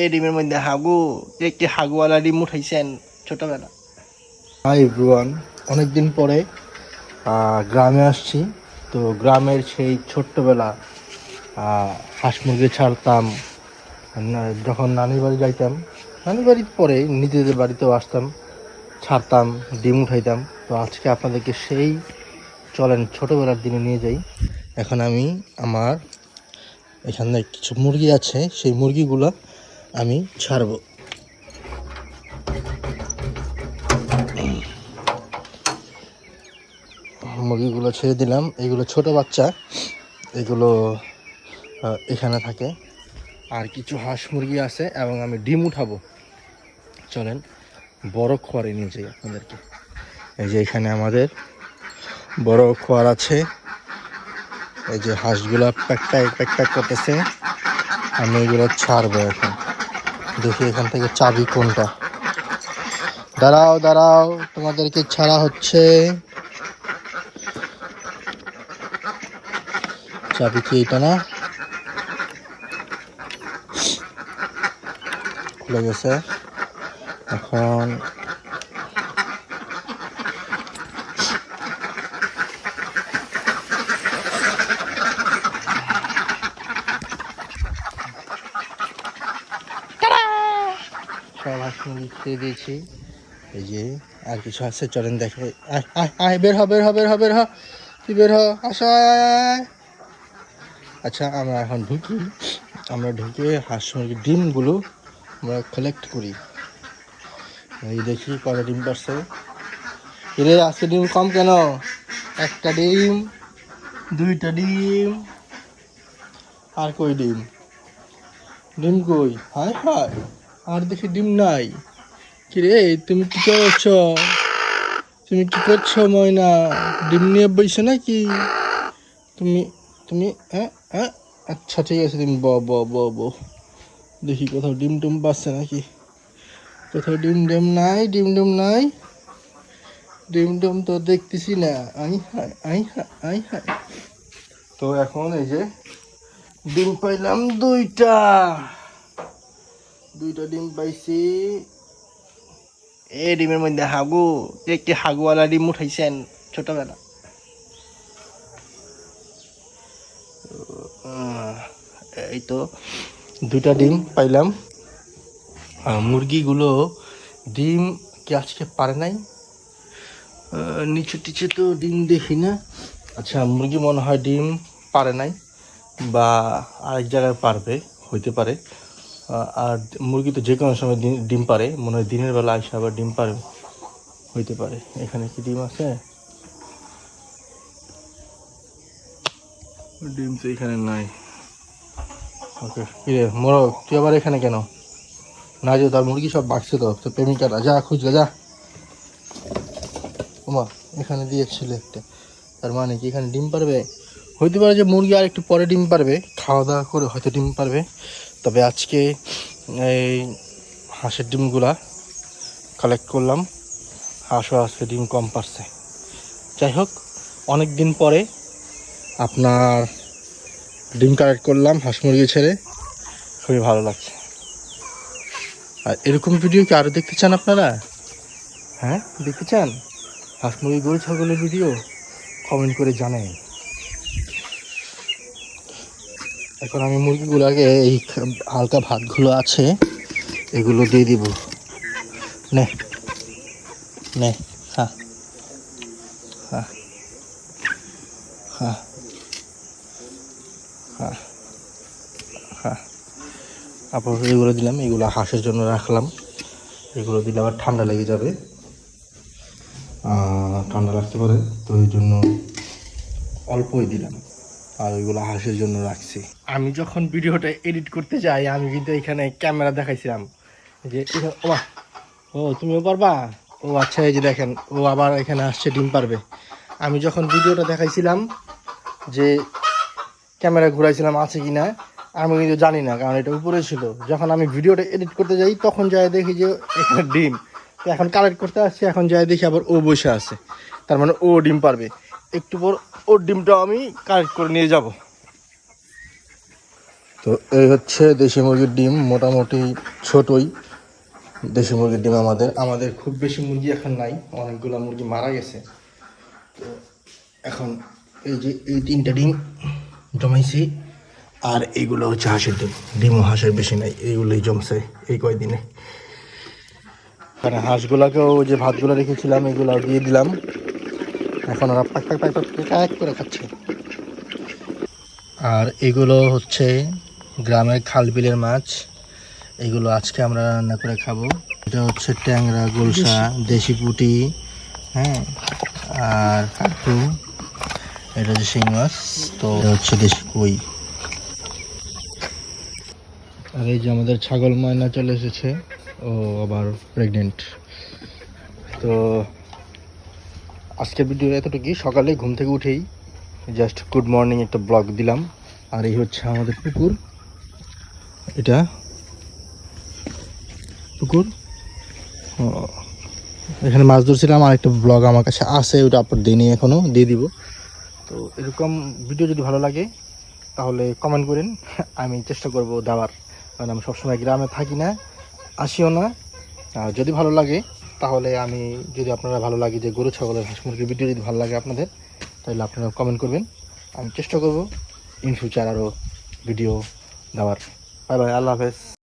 এই ডিমের মধ্যে হাগু একটি হাগুওয়ালা ডিম উঠাইছেন ছোটবেলা। হাই এভরিওয়ান অনেকদিন পরে গ্রামে আসছি। তো গ্রামের সেই ছোট্টবেলা হাঁস মুরগি ছাড়তাম যখন নানির বাড়ি যাইতাম, নানির বাড়ির পরে নিজেদের বাড়িতেও আসতাম, ছাড়তাম, ডিম উঠাইতাম। তো আজকে আপনাদেরকে সেই, চলেন ছোটোবেলার দিনে নিয়ে যাই। এখন আমি আমার এখানে কিছু মুরগি আছে, সেই মুরগিগুলো আমি ছাড়বো। মুরগিগুলো ছেড়ে দিলাম। এগুলো ছোট বাচ্চা। এগুলো এখানে থাকে। আর কিছু হাঁস মুরগি আছে এবং আমি ডিম উঠাবো। চলেন, বড় খোয়ারে নিয়ে যাই আপনাদেরকে। এই যে এখানে আমাদের বড় খোয়ার আছে। এই যে হাঁসগুলো প্যাক প্যাক প্যাক প্যাক করতেছে। আমি এগুলো ছাড়বো এখন। দেখি এখান থেকে চাবি কোনটা। দাঁড়াও দাঁড়াও, তোমাদেরকে ছাড়া হচ্ছে। চাবি কি এটা না? খুলে গেছে। এখন দিয়েছি। এই যে, আর কিছু আছে? চলেন দেখে। আয় বের হ বের হ বের হ বের হ। তুই বের হ। আচ্ছা আমরা এখন ঢুকি। আমরা ঢুকে হাঁস মুরগির ডিমগুলো আমরা কালেক্ট করি। এই দেখি কটা ডিম পারছে। আজকে ডিম কম কেন? একটা ডিম, দুইটা ডিম। আর কই ডিম? ডিম কই? হায় হায়। আর দেখি ডিম নাই। কিরে, তুমি কি করছ? তুমি কি করছ ময়না? ডিম নিয়ে বইছো নাকি? তুমি তুমি হ্যাঁ হ্যাঁ? আচ্ছা ঠিক আছে, তুমি ব ব ব ব দেখি কোথাও ডিম টিম পাচ্ছে নাকি? কোথাও ডিম ডিম নাই, ডিম ডিম নাই। ডিম ডিম তো দেখতেছি না। আই হাই আই হাই আই হাই তো এখন এই যে ডিম পাইলাম দুইটা। দুইটা ডিম পাইছি। এই ডিমের মধ্যে হাগু একটি হাগুওয়ালা ডিম উঠাইছেন ছোটবেলা। এই তো দুইটা ডিম পাইলাম। মুরগিগুলো ডিম কি আজকে পারে নাই? নিচে টিচে তো ডিম দেখি না। আচ্ছা মুরগি মনে হয় ডিম পারে নাই বা আরেক জায়গায় পারবে হইতে পারে। আর মুরগি তো যে কোনো সময় ডিম পারে। মনে হয় দিনের বেলা আসে আবার ডিম পারে হইতে পারে। এখানে কি ডিম আছে? ডিম তো এখানে নাই। ওকে কিরে মোরগ, তুই আবার এখানে কেন? না, যে তার মুরগি সব বাঁচছে তো তো প্রেমিকারা যা, খুঁজলে, যা। ওমা, এখানে দিয়েছিল একটা। তার মানে কি, এখানে ডিম পারবে? হইতে পারে যে মুরগি আর একটু পরে ডিম পারবে। খাওয়া দাওয়া করে হয়তো ডিম পারবে। তবে আজকে এই হাঁসের ডিমগুলা কালেক্ট করলাম। হাঁসও আজকে ডিম কম পারছে। যাই হোক অনেক দিন পরে আপনার ডিম কালেক্ট করলাম হাঁস মুরগি ছেড়ে। খুবই ভালো লাগছে। আর এরকম ভিডিও কি আরও দেখতে চান আপনারা? হ্যাঁ দেখতে চান? হাঁস মুরগি, গরু, ছাগলের ভিডিও কমেন্ট করে জানেন এখন আমি মুরগিগুলোকে এই হালকা ভাতগুলো আছে, এগুলো দিয়ে দিব। নে নে, খা খা খা খা তারপর এগুলো দিলাম, এগুলো হাঁসের জন্য রাখলাম। এগুলো দিলে আবার ঠান্ডা লেগে যাবে। ঠান্ডা লাগতে পারে, তো এই জন্য অল্পই দিলাম। আর ওইগুলো হাঁসের জন্য রাখছি। আমি যখন ভিডিওটা এডিট করতে যাই, আমি কিন্তু এখানে ক্যামেরা দেখাইছিলাম। যে ও, তুমিও পারবা? ও আচ্ছা এই যে দেখেন, ও আবার এখানে আসছে, ডিম পারবে। আমি যখন ভিডিওটা দেখাইছিলাম যে ক্যামেরা ঘুরাইছিলাম আছে কি না আমি কিন্তু জানি না, কারণ এটা উপরে ছিল। যখন আমি ভিডিওটা এডিট করতে যাই, তখন যাই দেখি যে এখানে ডিম। তো এখন কালেক্ট করতে আসছি, এখন যাই দেখি আবার ও বসে আছে। তার মানে ও ডিম পারবে। একটু পর ওর ডিমটাও আমি কালেক্ট করে নিয়ে যাব। তো এই হচ্ছে দেশি মুরগির ডিম, মোটামুটি ছোটই দেশি মুরগির ডিম আমাদের। আমাদের খুব বেশি মুরগি এখন নাই, অনেকগুলো মুরগি মারা গেছে। তো এখন এই যে এই তিনটা ডিম জমাইছি, আর এইগুলো হচ্ছে হাঁসের ডিম। ডিমও হাঁসের বেশি নাই এইগুলোই জমছে এই কয়দিনে। এখানে হাঁসগুলাকেও যে ভাতগুলো রেখেছিলাম এগুলো দিয়ে দিলাম। এখন ওরা পাক পাক পাক পাক করে খাচ্ছে। আর এগুলো হচ্ছে গ্রামের খাল বিলের মাছ। এগুলো আজকে আমরা রান্না করে খাব। এটা হচ্ছে ট্যাংরা গোলসা দেশি। পুঁটি হ্যাঁ আর কাকু এটা হচ্ছে শিং মাছ তো এটা হচ্ছে দেশি কই। আর এই যে আমাদের ছাগল ময়না চলে এসেছে ও আবার প্রেগনেন্ট তো আজকের ভিডিও এতটুকুই। সকালে ঘুম থেকে উঠেই জাস্ট গুড মর্নিং একটা ব্লগ দিলাম। আর এই হচ্ছে আমাদের পুকুর। এটা পুকুর। এখানে মাছ ধরছিলাম আর একটা ব্লগ আমার কাছে আছে, ওটা আপলোড দিইনি এখনও দিয়ে দিব। তো এরকম ভিডিও যদি ভালো লাগে, তাহলে কমেন্ট করেন। আমি চেষ্টা করব দেওয়ার। কারণ আমি সবসময় গ্রামে থাকি না, আসিও না। যদি ভালো লাগে তাহলে আমি যদি আপনারা ভালো লাগে যে গরু, ছাগলের হাঁস মুরগির ভিডিও যদি ভালো লাগে আপনাদের, তাহলে আপনারা কমেন্ট করবেন। আমি চেষ্টা করব ইন ফিউচার আরও ভিডিও দেওয়ার। বাই বাই আল্লাহ হাফেজ।